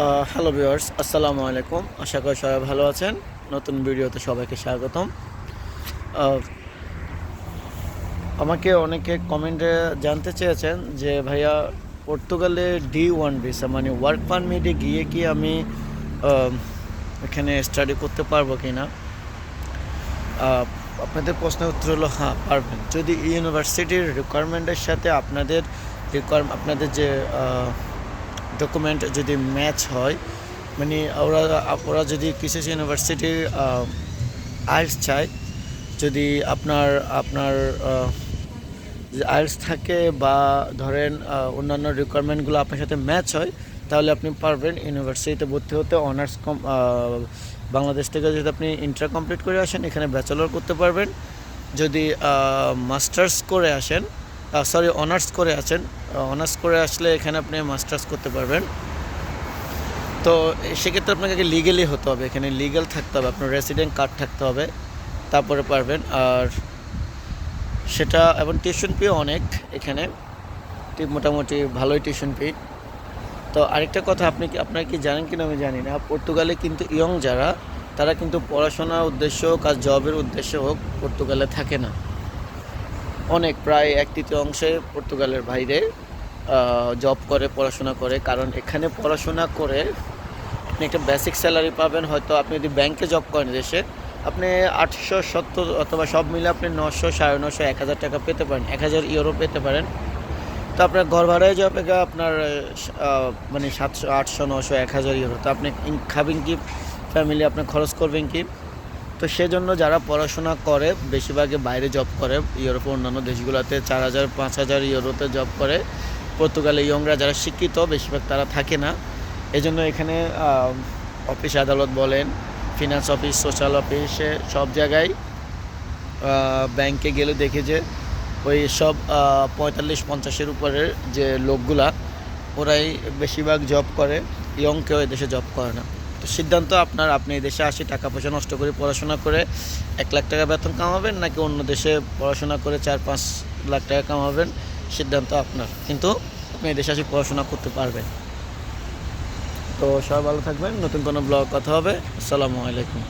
Hello viewers আসসালামু আলাইকুম। আশা করি সবাই ভালো আছেন। নতুন ভিডিওতে সবাইকে স্বাগতম। আমাকে অনেকে কমেন্টে জানতে চেয়েছেন যে, ভাইয়া, পর্তুগালে ডি ওয়ান ভিসা মানে ওয়ার্ক পারমিটে গিয়ে কি আমি এখানে স্টাডি করতে পারব কি না আপনাদের প্রশ্নের উত্তর হলো হ্যাঁ পারবেন। যদি ইউনিভার্সিটির রিকোয়ারমেন্টের সাথে আপনাদের রিকোয়ার আপনাদের যে ডকুমেন্ট যদি ম্যাচ হয় মানে ওরা ওরা যদি কিসেস ইউনিভার্সিটির আইলস চায়, যদি আপনার আপনার আইলস থাকে বা ধরেন অন্যান্য রিকোয়ারমেন্টগুলো আপনার সাথে ম্যাচ হয়, তাহলে আপনি পারবেন ইউনিভার্সিটিতে ভর্তি হতে অনার্স কম বাংলাদেশ থেকে যদি আপনি ইন্টার কমপ্লিট করে আসেন, এখানে ব্যাচেলর করতে পারবেন। যদি মাস্টার্স করে আসেন সরি অনার্স করে আছেন। অনার্স করে আসলে এখানে আপনি মাস্টার্স করতে পারবেন। তো সেক্ষেত্রে আপনাকে লিগেলি হতে হবে। এখানে লিগ্যাল থাকতে হবে, আপনার রেসিডেন্ট কার্ড থাকতে হবে। তারপরে পারবেন, আর সেটা, এবং টিউশন ফি অনেক এখানে। মোটামুটি ভালোই টিউশন ফি তো আরেকটা কথা, আপনি কি, আপনারা কি জানেন কিনা আমি জানি না। পর্তুগালে কিন্তু ইয়ং যারা, তারা কিন্তু পড়াশোনার উদ্দেশ্য হোক আর জবের উদ্দেশ্য হোক, পর্তুগালে থাকে না। অনেক, প্রায় এক তৃতীয় অংশে পর্তুগালের বাইরে জব করে, পড়াশোনা করে। কারণ এখানে পড়াশোনা করে আপনি একটা বেসিক স্যালারি পাবেন, হয়তো আপনি যদি ব্যাংকে জব করেন দেশে, আপনি আটশো সত্তর অথবা সব মিলে আপনি নশো, সাড়ে নশো, এক হাজার টাকা পেতে পারেন, এক হাজার ইউরো পেতে পারেন। তো আপনার ঘর ভাড়ায় যাবে আপনার মানে সাতশো, আটশো, নশো, এক হাজার ইউরো তো আপনি খাবেন কি ফ্যামিলি আপনি খরচ করবেন কি? তো সেজন্য যারা পড়াশোনা করে বেশিরভাগে বাইরে জব করে, ইউরোপে অন্যান্য দেশগুলোতে চার হাজার, পাঁচ হাজার ইউরোতে জব করে। পর্তুগালে ইয়ংরা যারা শিক্ষিত, বেশিরভাগ তারা থাকে না। এজন্য এখানে অফিস আদালত বলেন ফিনান্স অফিস সোশ্যাল অফিসে সব জায়গায় ব্যাংকে গেলে দেখে যে, ওই সব পঁয়তাল্লিশ, পঞ্চাশের উপরের যে লোকগুলা, ওরাই বেশিরভাগ জব করে ইয়ং কেউ এদেশে জব করে না। তো সিদ্ধান্ত আপনার, আপনি দেশে আসি টাকা পয়সা নষ্ট করে পড়াশোনা করে এক লাখ টাকা বেতন কামাবেন, নাকি অন্য দেশে পড়াশোনা করে চার, পাঁচ লাখ টাকা কামাবেন? সিদ্ধান্ত আপনার, কিন্তু আপনি দেশে আসি পড়াশোনা করতে পারবেন। তো সবাই ভালো থাকবেন, নতুন কোনো ব্লগ কথা হবে। আসসালামু আলাইকুম।